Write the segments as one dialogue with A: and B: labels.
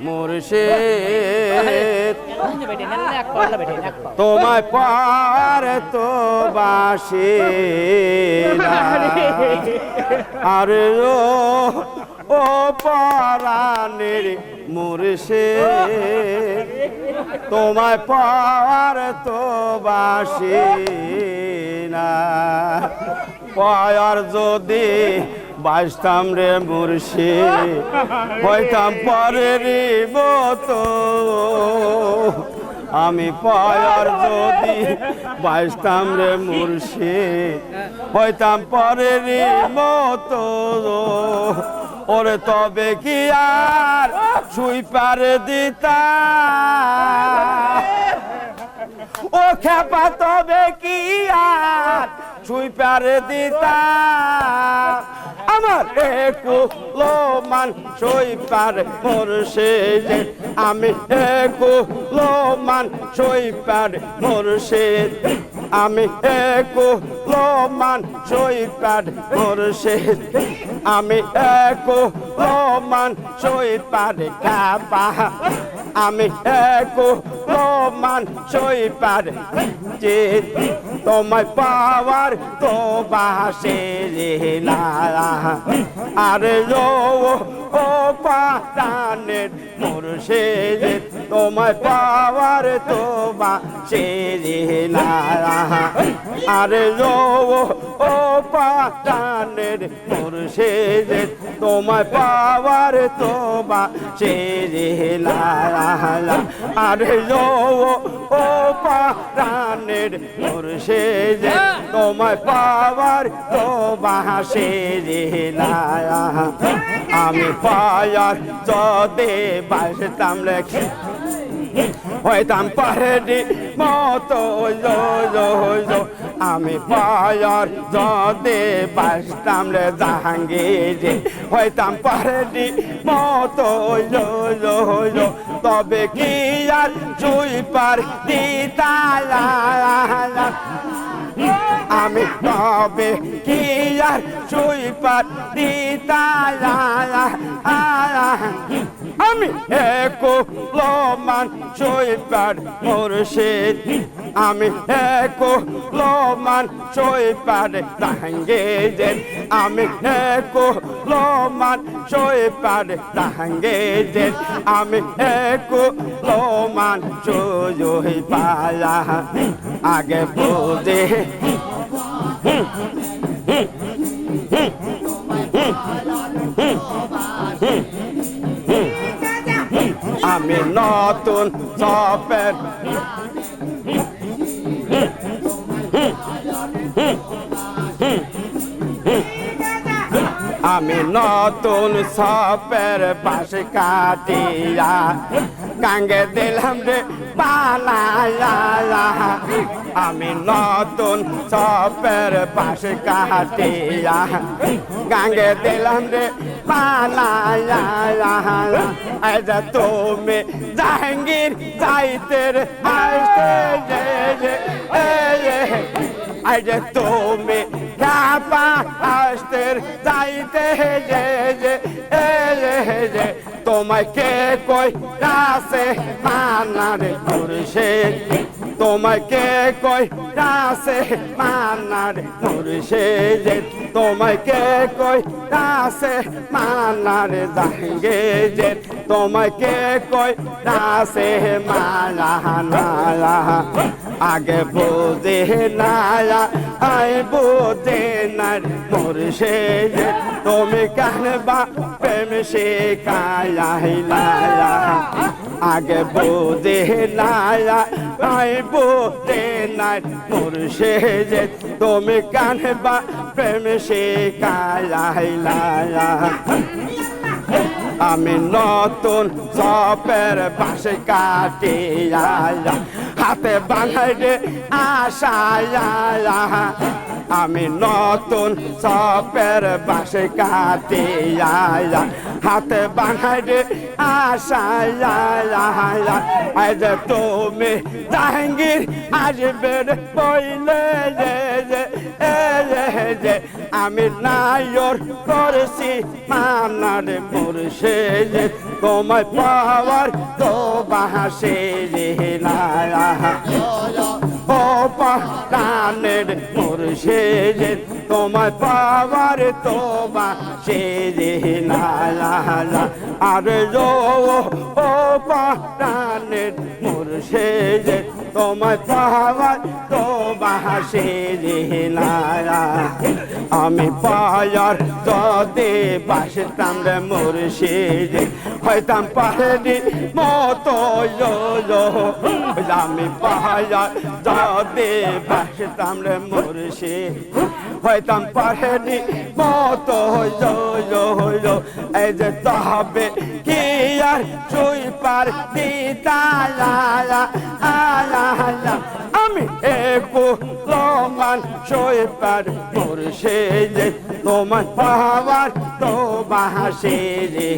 A: মুর্শে
B: তোমায় পার তো বাসে আর ও পরাণের মুর্শে তোমায় পার তো বাসে না। পায়ার যদি বাসতাম রে মুর্শি হইতাম পরের মতো। আমি পায়ার যদি বাসতাম রে মুর্শি হইতাম পরের মতো। ওরে তবে কি আর ছুই পারে দিতা? ও খেপা তবে কি আর ছুই পারে দিতা? আমার একুলো মান সই পারে মোরসে যে আমি একুলো মান সই পারে মোরসে আমি একুলো মান সই পারে মোরসে আমি একুলো মান সই পারে কাপা আমি একুলো মান সই যে তোমায় পাওয়ার তো বাসে রে না আরে ও ও পাটানের মুর্শে তোমায় পাওয়ার তো বাসে রে না আরে ও ও পাটানের মুর্শে তোমায় পাওয়ার তো বাসে রে না আরে ও ও পাটানের মুর্শে তোমায় পাওয়ার তো বাসে রে না আমি পায়ার যদি বাসতাম লেখে। হইতাম পাহাড়ি মতো জো জো জো আমি পায়ার যদি বাসতাম রে জাহাঙ্গীর হইতাম পাহাড়ি মতো তবে কি আর চুই পার আমি তবে কি আর চুই পার দিতালা আমি একো লমান চৈপার মুর্শিদ। আমি একো লমান তাহাঙ্গে যে আমি একো লমান তাহাঙ্গে যে আমি একো লমান চই পালা আগে বুঝে। আমি নতুন চপের আমি নতুন সপের পাশে কাটিয়া কাঙ্গে দিলাম রে পালায়া আমি নতুন সপের পাশে কাটিয়া গাঙ্গে দিলাম রে আজ তুমি জাহাঙ্গীর যাইতে আজ তুমি আসতে যাইতে যে যে যে যে, তোমায় কে কই রাসে মানার পুরুষে তোমায় কয় কই রাসে মানার পুরুষে তোমাকে কই রাসে মানার জাহাঙ্গে যে তোমাকে কই রাসে মানা আগে বোঝে নালা আই বোঝে নার মুর্শে যে। তুমি কানবা প্রেম সে কায়া আগে বোঝে নালা আই বোঝে নার মুর্শে যে। তুমি কানবা প্রেম সে কায়া আমি নতুন সপের পাশে কাটিয়া হাতে বাঙাই রে আশায়া আমি নতুন সপের বাসে কাটিয়া হাতে বাঙাই রে আজ তুমি জাহাঙ্গীর আসবে রে বইলে যে আমি নায়র করেছি মানার মুর্শে যে তোমায় পাওয়ার তো বাহাসে রে, না মুর্শে তোমার পাওয়ার তো বাসে রে না আর যো ও পানের মোর যে তোমায় পাওয়ার তো বাসে রে না আমি পায়ার যদি বাসতাম রে মুর্শিদ, হয়তাম পাহাড়ি মতো। আমি পাহাড় যদি বাসতাম রে মুর্শিদ, হয়তাম পাহাড়ি মতো। এই যে তবে কি আর চুই পার দিতা আলা। লমান সই পার মুর্শিদ তোমার পাওয়ার তো বাহাসে রে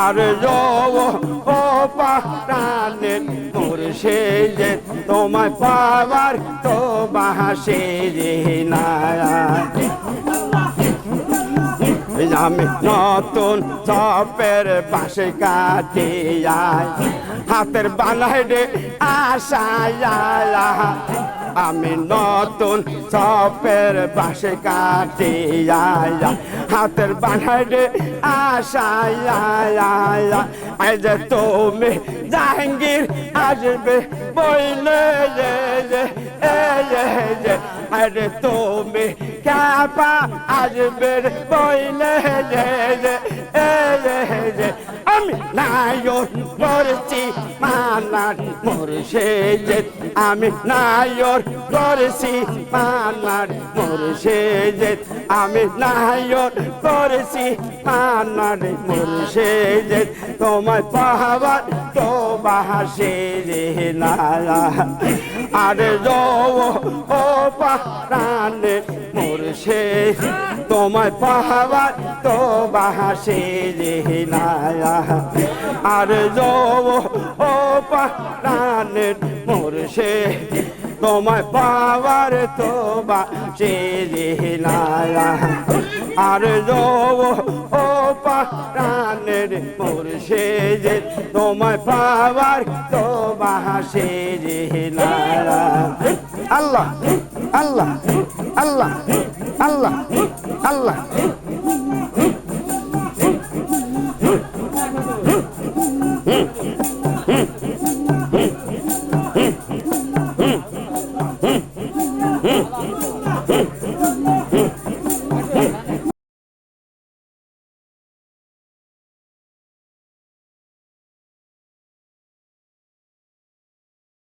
B: আর যো ও পানের যে তোমার পাওয়ার তো বাহাসে রে না আমি নতুন চপের পাশে কাটে যাই হাতের বানাই রে আশায় আমি নতুন চপের পাশে কাটে যাই হাতের বানাই রে আশায় আই যে তুমি জাহাঙ্গীর আসবে বইলে যে, আরে তুমি কাপা আসবে বইলে যে যে আমি নায়ক করেছি মানার মোরসে যে আমি নায়ক করেছি মানার মোরসে যে আমি নায়ক করেছি মানার মোরসে যে তোমার পাহাবার তো বাহাসে রে না আরে ও পারানে মোরসে তোমার পাহাবার তো বাহাসে রে না আর ও পারানের মোরসে, তোমায় পাওয়ার তো বাসে রে না আর ও পারানের মোর যে তোমায় পাওয়ার তো বাহাসে আল্লাহ আল্লাহ আল্লাহ আল্লাহ আল্লাহ।